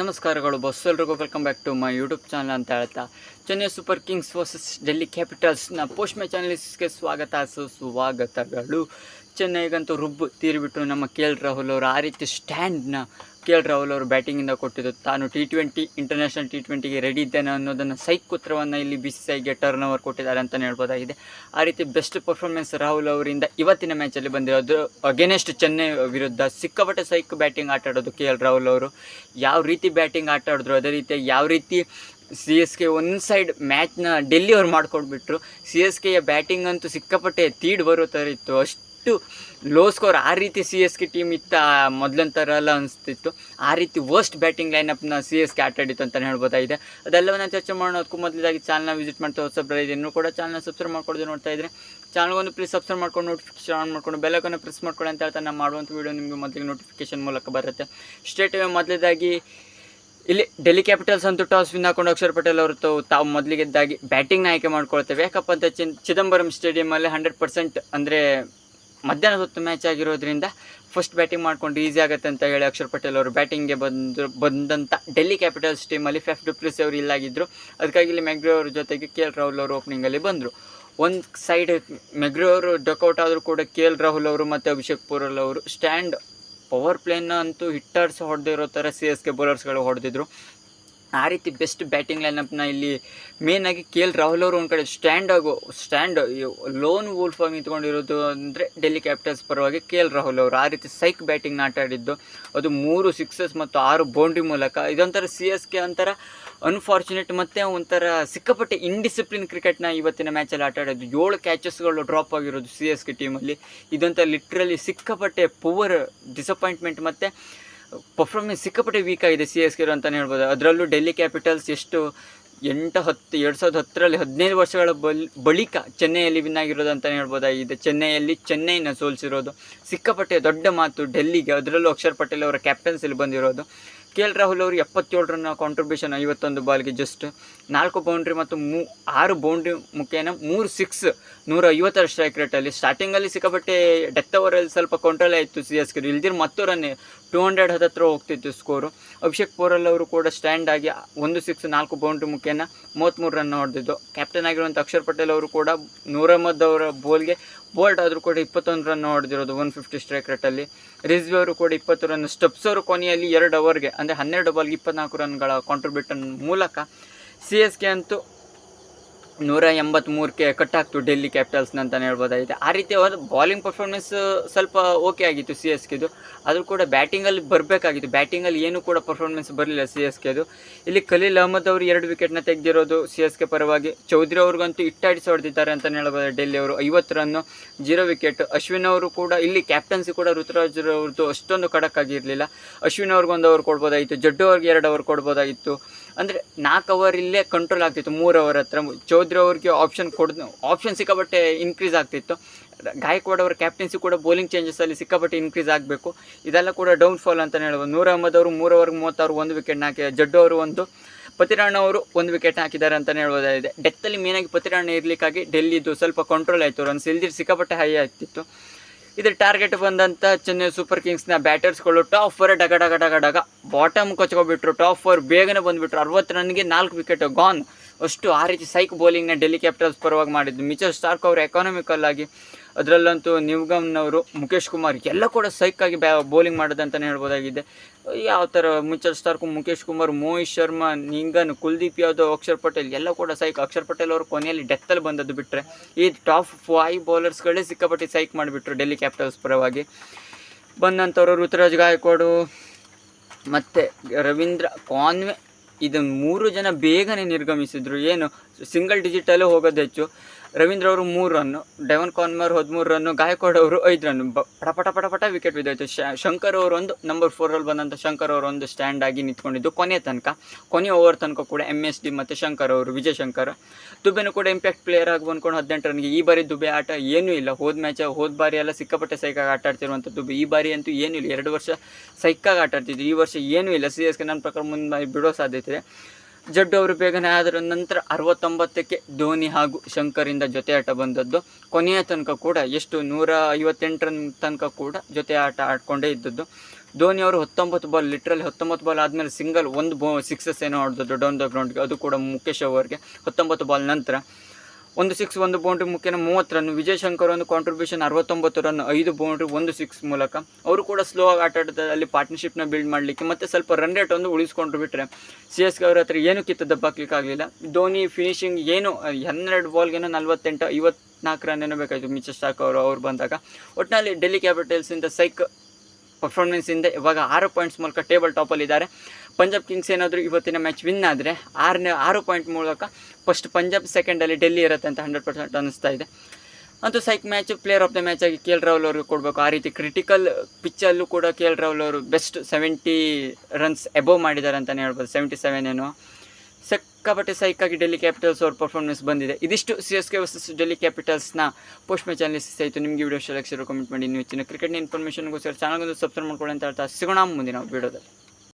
ನಮಸ್ಕಾರಗಳು ಬಸ್ ಎಲ್ರಿಗೂ welcome back to my YouTube channel ಅಂತ ಹೇಳ್ತಾ. Chennai super kings versus Delhi ಕ್ಯಾಪಿಟಲ್ಸ್ನ post my ಚಾನಲ್ಸ್ಗೆ ಸ್ವಾಗತ, ಸುಸ್ವಾಗತಗಳು. ಚೆನ್ನೈಗಂತೂ ರುಬ್ಬು ತೀರಿಬಿಟ್ಟು ನಮ್ಮ ಕೆ ಎಲ್ ರಾಹುಲ್ ಅವರು. ಆ ರೀತಿ ಸ್ಟ್ಯಾಂಡ್ನ ಕೆ ಎಲ್ ರಾಹುಲ್ ಅವರು ಬ್ಯಾಟಿಂಗಿಂದ ಕೊಟ್ಟಿದ್ದು ತಾನು ಟಿ ಟ್ವೆಂಟಿ ಇಂಟರ್ನ್ಯಾಷನಲ್ ಟಿ ಟ್ವೆಂಟಿಗೆ ರೆಡಿ ಇದ್ದೇನೆ ಅನ್ನೋದನ್ನು ಸೈಕ್ ಉತ್ತರವನ್ನು ಇಲ್ಲಿ ಬಿ ಸಿ ಸಿ ಐಗೆ ಟರ್ನ್ ಓವರ್ ಕೊಟ್ಟಿದ್ದಾರೆ ಅಂತಲೇ ಹೇಳ್ಬೋದಾಗಿದೆ. ಆ ರೀತಿ ಬೆಸ್ಟ್ ಪರ್ಫಾರ್ಮೆನ್ಸ್ ರಾಹುಲ್ ಅವರಿಂದ ಇವತ್ತಿನ ಮ್ಯಾಚಲ್ಲಿ ಬಂದಿರೋದು ಅಗೇನೆಸ್ಟ್ ಚೆನ್ನೈ ವಿರುದ್ಧ ಸಿಕ್ಕಾಪಟ್ಟೆ ಸೈಕ್ ಬ್ಯಾಟಿಂಗ್ ಆಟ ಆಡೋದು ಕೆ ಎಲ್ ರಾಹುಲ್ ಅವರು. ಯಾವ ರೀತಿ ಬ್ಯಾಟಿಂಗ್ ಆಟ ಆಡಿದ್ರು ಅದೇ ರೀತಿ ಯಾವ ರೀತಿ C S K one side ಮ್ಯಾಚ್ನ Delhi ಅವ್ರು ಮಾಡಿಕೊಟ್ಬಿಟ್ರು ಸಿ ಎಸ್ ಕೆಯ ಬ್ಯಾಟಿಂಗ್ ಅಂತೂ ಸಿಕ್ಕಾಪಟ್ಟೆ ತೀಡ್ ಬರೋ ಥರ ಇತ್ತು. ಅಷ್ಟು ಲೋ ಸ್ಕೋರ್ ಆ ರೀತಿ ಸಿ ಎಸ್ ಕೆ ಟೀಮ್ ಇತ್ತ ಮೊದಲನ ಥರ ಎಲ್ಲ ಅನಿಸ್ತಿತ್ತು. ಆ ರೀತಿ ವರ್ಸ್ಟ್ ಬ್ಯಾಟಿಂಗ್ ಲೈನಪ್ನ ಸಿ ಎಸ್ ಕೆ ಆಟ ಆಡಿತ್ತು ಅಂತಲೇ ಹೇಳ್ಬೋದಾಗಿದೆ. ಅದೆಲ್ಲವನ್ನು ಚರ್ಚೆ ಮಾಡೋಣ ಅದಕ್ಕೂ ಮೊದಲಾಗಿ ಚಾನಲ್ನ ವಿಸಿಟ್ ಮಾಡ್ತಾ ಹೊಸಬ್ರ ಇನ್ನೂ ಕೂಡ ಚಾನಲ್ನ ಸಬ್ಸ್ಕ್ರೈಬ್ ಮಾಡ್ಕೊಡೋದು ನೋಡ್ತಾ ಇದ್ದರೆ ಚಾನಲ್ಗೊಂದು ಪ್ಲೀಸ್ ಸಬ್ಸ್ಕ್ರೈಬ್ ಮಾಡ್ಕೊಂಡು ನೋಟಿಫಿಕೇಶನ್ ಆನ್ ಮಾಡ್ಕೊಂಡು ಬೆಲ್ಲಕ್ಕನ್ನು ಪ್ರೆಸ್ ಮಾಡ್ಕೊಳ್ಳಿ ಅಂತ ಹೇಳ್ತಾ ನಾನು ಮಾಡುವಂಥ ವೀಡಿಯೋ ನಿಮಗೆ ಮೊದಲಿಗೆ ನೋಟಿಫಿಕೇಶನ್ ಮೂಲಕ ಬರುತ್ತೆ. ಸ್ಟೇಟ್ ಮೊದಲೇದಾಗಿ ಇಲ್ಲಿ ಡೆಲ್ಲಿ ಕ್ಯಾಪಿಟಲ್ಸ್ ಅಂತೂ ಟಾಸ್ ವಿನ್ ಹಾಕೊಂಡು ಅಕ್ಷರ್ ಪಟೇಲ್ ಅವರು ತಾವು ತಾವು ಮೊದಲಿಗೆದ್ದಾಗಿ ಬ್ಯಾಟಿಂಗ್ನ ಆಯ್ಕೆ ಮಾಡ್ಕೊಳ್ತೇವೆ. ಯಾಕಪ್ಪ ಅಂತ ಚಿನ್ ಚಿದಂಬರಂ ಸ್ಟೇಡಿಯಮಲ್ಲಿ ಹಂಡ್ರೆಡ್ ಪರ್ಸೆಂಟ್ ಅಂದರೆ ಮಧ್ಯಾಹ್ನದ ಹೊತ್ತು ಮ್ಯಾಚ್ ಆಗಿರೋದ್ರಿಂದ ಫಸ್ಟ್ ಬ್ಯಾಟಿಂಗ್ ಮಾಡ್ಕೊಂಡು ಈಸಿ ಆಗುತ್ತೆ ಅಂತ ಹೇಳಿ ಅಕ್ಷರ್ ಪಟೇಲ್ ಅವರು ಬ್ಯಾಟಿಂಗ್ಗೆ ಬಂದು ಬಂದಂಥ ಡೆಲ್ಲಿ ಕ್ಯಾಪಿಟಲ್ಸ್ ಟೀಮಲ್ಲಿ ಫೆಫ್ ಡುಪ್ಲಿಸ್ ಅವರು ಇಲ್ಲಾಗಿದ್ದರು ಅದಕ್ಕಾಗಿ ಇಲ್ಲಿ ಮೆಗ್ರೋ ಅವ್ರ ಜೊತೆಗೆ ಕೆ ಎಲ್ ರಾಹುಲ್ ಅವರು ಓಪನಿಂಗಲ್ಲಿ ಬಂದರು. ಒಂದು ಸೈಡ್ ಮೆಗ್ರೋ ಅವರು ಡಕೌಟ್ ಆದರೂ ಕೂಡ ಕೆ ಎಲ್ ರಾಹುಲ್ ಅವರು ಮತ್ತು ಅಭಿಷೇಕ್ ಪೂರಲ್ ಅವರು ಸ್ಟ್ಯಾಂಡ್ ಪವರ್ ಪ್ಲೇನ ಅಂತೂ ಹಿಟ್ಟರ್ಸ್ ಹೊಡೆದಿರೋ ಥರ ಸಿ ಎಸ್ ಕೆ ಬೌಲರ್ಸ್ಗಳು ಹೊಡೆದಿದ್ರು. ಆ ರೀತಿ ಬೆಸ್ಟ್ ಬ್ಯಾಟಿಂಗ್ ಲೈನಪ್ನ ಇಲ್ಲಿ ಮೇಯ್ನಾಗಿ ಕೆ ಎಲ್ ರಾಹುಲ್ ಅವರು ಒಂದು ಕಡೆ ಸ್ಟ್ಯಾಂಡ್ ಆಗೋ ಸ್ಟ್ಯಾಂಡ್ ಲೋನ್ ವೂಲ್ಫ್ ಆಗಿ ನಿಂತ್ಕೊಂಡಿರೋದು ಅಂದರೆ ಡೆಲ್ಲಿ ಕ್ಯಾಪಿಟಲ್ಸ್ ಪರವಾಗಿ ಕೆ ಎಲ್ ರಾಹುಲ್ ಅವರು. ಆ ರೀತಿ ಸೈಕ್ ಬ್ಯಾಟಿಂಗ್ನ ಆಟ ಆಡಿದ್ದು. ಅದು ಮೂರು ಸಿಕ್ಸಸ್ ಮತ್ತು ಆರು ಬೌಂಡ್ರಿ ಮೂಲಕ. ಇದೊಂಥರ ಸಿ ಎಸ್ ಕೆ ಒಂಥರ ಅನ್ಫಾರ್ಚುನೇಟ್ ಮತ್ತು ಒಂಥರ ಸಿಕ್ಕಾಪಟ್ಟೆ ಇಂಡಿಸಿಪ್ಲಿನ್ ಕ್ರಿಕೆಟ್ನ ಇವತ್ತಿನ ಮ್ಯಾಚಲ್ಲಿ ಆಟ ಆಡೋದು ಏಳು ಕ್ಯಾಚಸ್ಗಳು ಡ್ರಾಪ್ ಆಗಿರೋದು ಸಿ ಎಸ್ ಕೆ ಟೀಮಲ್ಲಿ ಇದೊಂಥರ ಲಿಟ್ರಲಿ ಸಿಕ್ಕಾಪಟ್ಟೆ ಪವರ್ ಡಿಸಪಾಯಿಂಟ್ಮೆಂಟ್ ಮತ್ತು ಪರ್ಫಾರ್ಮೆನ್ಸ್ ಸಿಕ್ಕಾಪಟ್ಟೆ ವೀಕ್ ಆಗಿದೆ ಸಿ ಎಸ್ ಕೆರು ಅಂತಲೇ ಹೇಳ್ಬೋದು. ಅದರಲ್ಲೂ ಡೆಲ್ಲಿ ಕ್ಯಾಪಿಟಲ್ಸ್ ಎಷ್ಟು ಎಂಟು ಹತ್ತು, ಎರಡು ಸಾವಿರದ ಹತ್ತರಲ್ಲಿ ಹದಿನೈದು ವರ್ಷಗಳ ಬಲ್, ಬಳಿಕ ಚೆನ್ನೈಯಲ್ಲಿ ವಿನ್ ಆಗಿರೋದು ಅಂತಲೇ ಹೇಳ್ಬೋದಾಗಿದೆ ಚೆನ್ನೈಯಲ್ಲಿ ಚೆನ್ನೈನ ಸೋಲಿಸಿರೋದು. ಸಿಕ್ಕಾಪಟ್ಟೆ ದೊಡ್ಡ ಮಾತು ಡೆಲ್ಲಿಗೆ ಅದರಲ್ಲೂ ಅಕ್ಷರ್ ಪಟೇಲ್ ಅವರ ಕ್ಯಾಪ್ಟನ್ಸಿಲಿ ಬಂದಿರೋದು. ಕೆ ಎಲ್ ರಾಹುಲ್ ಅವರು ಎಪ್ಪತ್ತೇಳು ರನ್ನ ಕಾಂಟ್ರಿಬ್ಯೂಷನ್ ಐವತ್ತೊಂದು ಬಾಲ್ಗೆ ಜಸ್ಟ್ ನಾಲ್ಕು ಬೌಂಡ್ರಿ ಮತ್ತು ಮೂ ಆರು ಬೌಂಡ್ರಿ ಮುಖೇನ ಮೂರು ಸಿಕ್ಸ್ ನೂರ ಐವತ್ತರ ಸ್ಟ್ರೈಕ್ ರೇಟಲ್ಲಿ ಸ್ಟಾರ್ಟಿಂಗಲ್ಲಿ ಸಿಕ್ಕಾಪಟ್ಟೆ ಡೆತ್ ಓವರಲ್ಲಿ ಸ್ವಲ್ಪ ಕಂಟ್ರೋಲ್ ಆಯಿತು ಸಿ ಎಸ್ ಕೆ ಇಲ್ದಿರ ಮತ್ತು ರನ್ನೇ ಟೂ ಹಂಡ್ರೆಡ್ ಹತ್ತತ್ರ ಹೋಗ್ತಿತ್ತು ಸ್ಕೋರು ಅಭಿಷೇಕ್ ಪೋರಲ್ ಅವರು ಕೂಡ ಸ್ಟ್ಯಾಂಡ್ ಆಗಿ ಒಂದು ಸಿಕ್ಸ್ ನಾಲ್ಕು ಬೌಂಡ್ರಿ ಮುಖೇನ ಮೂವತ್ತ್ಮೂರು ರನ್ ಹೊಡೆದಿದ್ದು. ಕ್ಯಾಪ್ಟನ್ ಆಗಿರುವಂಥ ಅಕ್ಷರ್ ಪಟೇಲ್ ಅವರು ಕೂಡ ನೂರಹಮ್ಮದ್ ಅವರ ಬೋಲ್ಗೆ ಬೋಲ್ಟ್ ಆದರೂ ಕೂಡ ಇಪ್ಪತ್ತೊಂದು ರನ್ ಹೊಡೆದಿರೋದು ಒನ್ ಫಿಫ್ಟಿ ಸ್ಟ್ರೈಕ್ ರೇಟಲ್ಲಿ ರಿಜ್ವಿ ಅವರು ಕೂಡ ಇಪ್ಪತ್ತು ರನ್ ಸ್ಟೆಪ್ಸ್ ಅವರು ಕೊನೆಯಲ್ಲಿ ಎರಡು ಓವರ್ಗೆ ಅಂದರೆ ಹನ್ನೆರಡು ಬಾಲ್ಗೆ ಇಪ್ಪತ್ನಾಲ್ಕು ರನ್ಗಳ ಕಾಂಟ್ರಿಬ್ಯೂಟನ್ ಮೂಲಕ ಸಿ ಎಸ್ ಕೆ ಅಂತೂ ನೂರ ಎಂಬತ್ತ್ಮೂರಕ್ಕೆ ಕಟ್ ಆಗ್ತು ಡೆಲ್ಲಿ ಕ್ಯಾಪಿಟಲ್ಸ್ನ ಅಂತಲೇ ಹೇಳ್ಬೋದಾಗಿದೆ. ಆ ರೀತಿ ಒಂದು ಬಾಲಿಂಗ್ ಪರ್ಫಾರ್ಮೆನ್ಸ್ ಸ್ವಲ್ಪ ಓಕೆ ಆಗಿತ್ತು ಸಿ ಎಸ್ ಕೆದು ಆದರೂ ಕೂಡ ಬ್ಯಾಟಿಂಗಲ್ಲಿ ಬರಬೇಕಾಗಿತ್ತು. ಬ್ಯಾಟಿಂಗಲ್ಲಿ ಏನೂ ಕೂಡ ಪರ್ಫಾರ್ಮೆನ್ಸ್ ಬರಲಿಲ್ಲ ಸಿ ಎಸ್ ಕೆದು ಇಲ್ಲಿ ಖಲೀಲ್ ಅಹಮದ್ ಅವರು ಎರಡು ವಿಕೆಟ್ನ ತೆಗೆದಿರೋದು ಸಿ ಎಸ್ ಕೆ ಪರವಾಗಿ. ಚೌಧರಿ ಅವ್ರಿಗಂತೂ ಇಟ್ಟಾಡಿಸಿ ಹೊಡೆದಿದ್ದಾರೆ ಅಂತಲೇ ಹೇಳ್ಬೋದು ಡೆಲ್ಲಿ ಅವರು. ಐವತ್ತು ರನ್ನು ಜೀರೋ ವಿಕೆಟ್ ಅಶ್ವಿನ್ ಅವರು ಕೂಡ ಇಲ್ಲಿ ಕ್ಯಾಪ್ಟನ್ಸಿ ಕೂಡ ಋತುರಾಜ್ ಅವ್ರದ್ದು ಅಷ್ಟೊಂದು ಕಡಕ್ಕಾಗಿರಲಿಲ್ಲ ಅಶ್ವಿನ್ ಅವ್ರಿಗೆ ಒಂದು ಓವರ್ ಕೊಡ್ಬೋದಾಗಿತ್ತು. ಜಡ್ಡು ಅವ್ರಿಗೆ ಎರಡು ಅವರ್ ಕೊಡ್ಬೋದಾಗಿತ್ತು. ಅಂದರೆ ನಾಲ್ಕು ಅವರ್ ಇಲ್ಲೇ ಕಂಟ್ರೋಲ್ ಆಗ್ತಿತ್ತು, ಮೂರು ಅವರ್ ಹತ್ರ. ಚೌಧರಿ ಅವ್ರಿಗೆ ಆಪ್ಷನ್ ಕೊಡ್ ಆಪ್ಷನ್ ಸಿಕ್ಕಾಪಟ್ಟೆ ಇನ್ಕ್ರೀಸ್ ಆಗ್ತಿತ್ತು. ಗಾಯಕ್ವಾಡ್ ಅವರ ಕ್ಯಾಪ್ಟನ್ಸಿ ಕೂಡ ಬೌಲಿಂಗ್ ಚೇಂಜಸಲ್ಲಿ ಸಿಕ್ಕಾಪಟ್ಟೆ ಇನ್ಕ್ರೀಸ್ ಆಗಬೇಕು. ಇದೆಲ್ಲ ಕೂಡ ಡೌನ್ ಫಾಲ್ ಅಂತಲೇ ಹೇಳ್ಬೋದು. ನೂರ ಅವರು ಮೂರು ಓವರ್ಗೆ ಮೂವತ್ತಾರು ಒಂದು ವಿಕೆಟ್ ಹಾಕಿ, ಜಡ್ಡು ಅವರು ಒಂದು, ಪತಿರಾಣ ಅವರು ಒಂದು ವಿಕೆಟ್ ಹಾಕಿದ್ದಾರೆ ಅಂತಲೇ ಹೇಳ್ಬೋದಾಗಿದೆ. ಡೆತ್ತಲ್ಲಿ ಮೇನಾಗಿ ಪತಿರಾಣ ಇರಲಿಕ್ಕಾಗಿ ಡೆಲ್ಲಿದು ಸ್ವಲ್ಪ ಕಂಟ್ರೋಲ್ ಆಯಿತು. ರನ್ಸ್ ಇಲ್ದಿರ ಸಿಕ್ಕಾಪಟ್ಟೆ ಹೈ ಆಗ್ತಿತ್ತು. ಇದ್ರ ಟಾರ್ಗೆಟ್ ಬಂದಂಥ ಚೆನ್ನೈ ಸೂಪರ್ ಕಿಂಗ್ಸ್ನ ಬ್ಯಾಟರ್ಸ್ಗಳು ಟಾಪ್ ಫೋರ್ ಡಗ ಡಗ ಡಗ ಡಗ ಬಾಟಮ್ ಕೊಚ್ಕೊಬಿಟ್ರು. ಟಾಪ್ ಫೋರ್ ಬೇಗನೆ ಬಂದುಬಿಟ್ರು. ಅರವತ್ತು ರನ್ಗೆ ನಾಲ್ಕು ವಿಕೆಟ್ ಗಾನ್ ಅಷ್ಟು ಆ ರೀತಿ ಸೈಕ್ ಬೌಲಿಂಗ್ನ ಡೆಲ್ಲಿ ಕ್ಯಾಪಿಟಲ್ಸ್ ಪರವಾಗಿ ಮಾಡಿದ್ದು ಮಿಚಲ್ ಸ್ಟಾರ್ಕ್ ಅವರು ಎಕಾನಮಿಕಲ್ ಆಗಿ ಅದರಲ್ಲಂತೂ ನಿವ್ಗಮ್ನವರು ಮುಖೇಶ್ ಕುಮಾರ್ ಎಲ್ಲ ಕೂಡ ಸೈಕಾಗಿ ಬ್ಯಾ ಬೌಲಿಂಗ್ ಮಾಡೋದಂತಲೇ ಹೇಳ್ಬೋದಾಗಿದೆ. ಯಾವ ಥರ ಮಿಚಲ್ ಸ್ಟಾರ್ಕು ಮುಖೇಶ್ ಕುಮಾರ್, ಮೋಹಿತ್ ಶರ್ಮಾ, ನಿಂಗನ್, ಕುಲ್ದೀಪ್ ಯಾದವ್, ಅಕ್ಷರ್ ಪಟೇಲ್ ಎಲ್ಲ ಕೂಡ ಸೈಕ್ ಅಕ್ಷರ್ ಪಟೇಲ್ ಅವರು ಕೊನೆಯಲ್ಲಿ ಡೆತ್ತಲ್ಲಿ ಬಂದದ್ದು ಬಿಟ್ಟರೆ ಈ ಟಾಪ್ ಫೈವ್ ಬೌಲರ್ಸ್ಗಳೇ ಸಿಕ್ಕಾಪಟ್ಟಿ ಸೈಕ್ ಮಾಡಿಬಿಟ್ರು ಡೆಲ್ಲಿ ಕ್ಯಾಪಿಟಲ್ಸ್ ಪರವಾಗಿ. ಬಂದಂಥವ್ರು ಋತುರಾಜ್ ಗಾಯಕ್ವಾಡು, ಮತ್ತು ರವೀಂದ್ರ ಕಾನ್ವೆ ಇದನ್ನು ಮೂರು ಜನ ಬೇಗನೆ ನಿರ್ಗಮಿಸಿದ್ರು. ಏನು ಸಿಂಗಲ್ ಡಿಜಿಟಲ್ಲೂ ಹೋಗೋದು ಹೆಚ್ಚು. ರವೀಂದ್ರ ಅವರು ಮೂರು ರನ್ನು ಡೆವನ್ ಕಾನ್ಮರ್ ಹದಿಮೂರು ರನ್ನು ಗಾಯಕ್ವಾಡ್ ಅವರು ಐದು ರನ್ ಪಟಪಟ ಪಟ ಪಟ ಪಟ ವಿಕೆಟ್ ಬಿದ್ದಾಯಿತು. ಶಂಕರ್ ಅವರು ಒಂದು ನಂಬರ್ ಫೋರಲ್ಲಿ ಬಂದಂಥ ಶಂಕರ್ ಅವರು ಒಂದು ಸ್ಟ್ಯಾಂಡ್ ಆಗಿ ನಿಂತ್ಕೊಂಡಿದ್ದು ಕೊನೆಯ ತನಕ. ಕೊನೆಯ ಓವರ್ ತನಕ ಕೂಡ ಎಂ ಎಸ್ ಡಿ ಮತ್ತು ಶಂಕರ್ ಅವರು, ವಿಜಯ್ ಶಂಕರ್. ದುಬೆನೂ ಕೂಡ ಇಂಪ್ಯಾಕ್ಟ್ ಪ್ಲೇಯರ್ ಆಗಿ ಬಂದ್ಕೊಂಡು ಹದಿನೆಂಟು ರನ್ಗೆ ಈ ಬಾರಿ ದುಬೆ ಆಟ ಏನೂ ಇಲ್ಲ. ಹೋದ ಮ್ಯಾಚ್ ಹೋದ ಬಾರಿ ಎಲ್ಲ ಸಿಕ್ಕಾಪಟ್ಟೆ ಸೈಕಾಗಿ ಆಟ ಆಡ್ತಿರುವಂಥ ದುಬೆ ಈ ಬಾರಿ ಅಂತೂ ಏನೂ ಇಲ್ಲ. ಎರಡು ವರ್ಷ ಸೈಕಾಗಿ ಆಟ ಆಡ್ತಿದ್ವಿ ಈ ವರ್ಷ ಏನೂ ಇಲ್ಲ. ಸಿ ಎಸ್ ಕೆ ನನ್ನ ಪ್ರಕಾರ ಮುಂದೆ ಬಿಡೋ ಸಾಧ್ಯತೆ ಇದೆ. ಜಡ್ಡು ಅವರು ಬೇಗನೆ ಆದ ನಂತರ ಅರವತ್ತೊಂಬತ್ತಕ್ಕೆ ಧೋನಿ ಹಾಗೂ ಶಂಕರಿಂದ ಜೊತೆ ಆಟ ಬಂದದ್ದು. ಕೊನೆಯ ತನಕ ಕೂಡ ಎಷ್ಟು? ನೂರ ಐವತ್ತೆಂಟರ ತನಕ ಕೂಡ ಜೊತೆ ಆಟ ಆಡ್ಕೊಂಡೇ ಇದ್ದದ್ದು. ಧೋನಿ ಅವರು ಹತ್ತೊಂಬತ್ತು ಬಾಲ್ ಲಿಟ್ರಲಿ ಹತ್ತೊಂಬತ್ತು ಬಾಲ್ ಆದಮೇಲೆ ಸಿಂಗಲ್ ಒಂದು ಬೋ ಸಿಕ್ಸಸ್ ಏನೋ ಆಡಿದ್ದು ಡೌನ್ ದ ಗ್ರೌಂಡ್ಗೆ ಅದು ಕೂಡ ಮುಖೇಶ್ ಅವರಿಗೆ. ಹತ್ತೊಂಬತ್ತು ಬಾಲ್ ನಂತರ ಒಂದು ಸಿಕ್ಸ್ ಒಂದು ಬೌಂಡ್ರಿ ಮುಖ್ಯನ ಮೂವತ್ತು ರನ್ ವಿಜಯ್ ಶಂಕರ್ ಒಂದು ಕಾಂಟ್ರಿಬ್ಯೂಷನ್ ಅರವತ್ತೊಂಬತ್ತು ರನ್ ಐದು ಬೌಂಡ್ರಿ ಒಂದು ಸಿಕ್ಸ್ ಮೂಲಕ. ಅವರು ಕೂಡ ಸ್ಲೋ ಆಗಿ ಆಟ ಪಾರ್ಟ್ನರ್ಶಿಪ್ನ ಬಿಲ್ಡ್ ಮಾಡಲಿಕ್ಕೆ ಮತ್ತು ಸ್ವಲ್ಪ ರನ್ ರೇಟ್ ಒಂದು ಉಳಿಸ್ಕೊಂಡು ಬಿಟ್ಟರೆ ಸಿ ಎಸ್ ಕೆ ಅವ್ರ ಹತ್ರ ಏನು ಕಿತ್ತು ದಬ್ಬಾಕ್ಲಿಕ್ಕೆ ಆಗಲಿಲ್ಲ. ಧೋನಿ ಫಿನಿಶಿಂಗ್ ಏನು, ಹನ್ನೆರಡು ಬಾಲ್ಗೇನೋ ನಲ್ವತ್ತೆಂಟು ಐವತ್ನಾಲ್ಕು ರನ್ ಏನೋ ಬೇಕಾಯಿತು ಮಿಚ ಸ್ಟಾಕ್ ಅವರು, ಅವ್ರು ಬಂದಾಗ. ಒಟ್ಟಿನಲ್ಲಿ ಡೆಲ್ಲಿ ಕ್ಯಾಪಿಟಲ್ಸಿಂದ ಸೈಕ್ ಪರ್ಫಾರ್ಮೆನ್ಸಿಂದ ಇವಾಗ ಆರು ಪಾಯಿಂಟ್ಸ್ ಮೂಲಕ ಟೇಬಲ್ ಟಾಪಲ್ಲಿದ್ದಾರೆ ಪಂಜಾಬ್ ಕಿಂಗ್ಸ್ ಏನಾದರೂ ಇವತ್ತಿನ ಮ್ಯಾಚ್ ವಿನ್ ಆದರೆ ಆರನೇ, ಆರು ಪಾಯಿಂಟ್ ಮೂಲಕ ಫಸ್ಟ್ ಪಂಜಾಬ್ ಸೆಕೆಂಡಲ್ಲಿ ಡೆಲ್ಲಿ ಇರುತ್ತೆ ಅಂತ ಹಂಡ್ರೆಡ್ ಪರ್ಸೆಂಟ್ ಅನ್ನಿಸ್ತಾ ಇದೆ. ಅಂತೂ ಸೈಕ್ match player of the match ಆಗಿ ಕೆ ಎಲ್ ರಾಹುಲ್ ಅವ್ರಿಗೆ ಕೊಡಬೇಕು. ಆ ರೀತಿ ಕ್ರಿಟಿಕಲ್ ಪಿಚ್ಚಲ್ಲೂ ಕೂಡ ಕೆ ಎಲ್ ರಾಹುಲ್ ಅವರು ಬೆಸ್ಟ್ ಸೆವೆಂಟಿ ರನ್ಸ್ ಎಬೋವ್ ಮಾಡಿದ್ದಾರೆ ಅಂತಲೇ ಹೇಳ್ಬೋದು. ಸೆವೆಂಟಿ ಸೆವೆನ್ ಏನೋ ಸಿಕ್ಕಾಪಟ್ಟೆ ಆಗಿ ಡೆಲ್ಲಿ ಕ್ಯಾಪಿಟಲ್ಸ್ ಅವ್ರ ಪರ್ಫಾರ್ಮೆನ್ಸ್ ಬಂದಿದೆ. ಇದಿಷ್ಟು C S K versus Delhi ಕ್ಯಾಪಿಟಲ್ಸ್ನ post match analysis ಆಯಿತು. ನಿಮಗೆ ವಿಡಿಯೋ ಲಕ್ಷ ಕಮೆಂಟ್ ಮಾಡಿ. ನೀವು ಹೆಚ್ಚಿನ ಕ್ರಿಕೆಟ್ನ ಇನ್ಫಾರ್ಮೇಷನ್ಗೋಸ್ಕರ ಚಾನಲ್ಗೊಂದು ಸಬ್ಸ್ಕ್ರೈಬ್ ಮಾಡ್ಕೊಳ್ಳಿ ಅಂತ ಹೇಳ್ತಾ. ಸಿಗೋಣ ಮುಂದಿನ ವಿಡಿಯೋದಲ್ಲಿ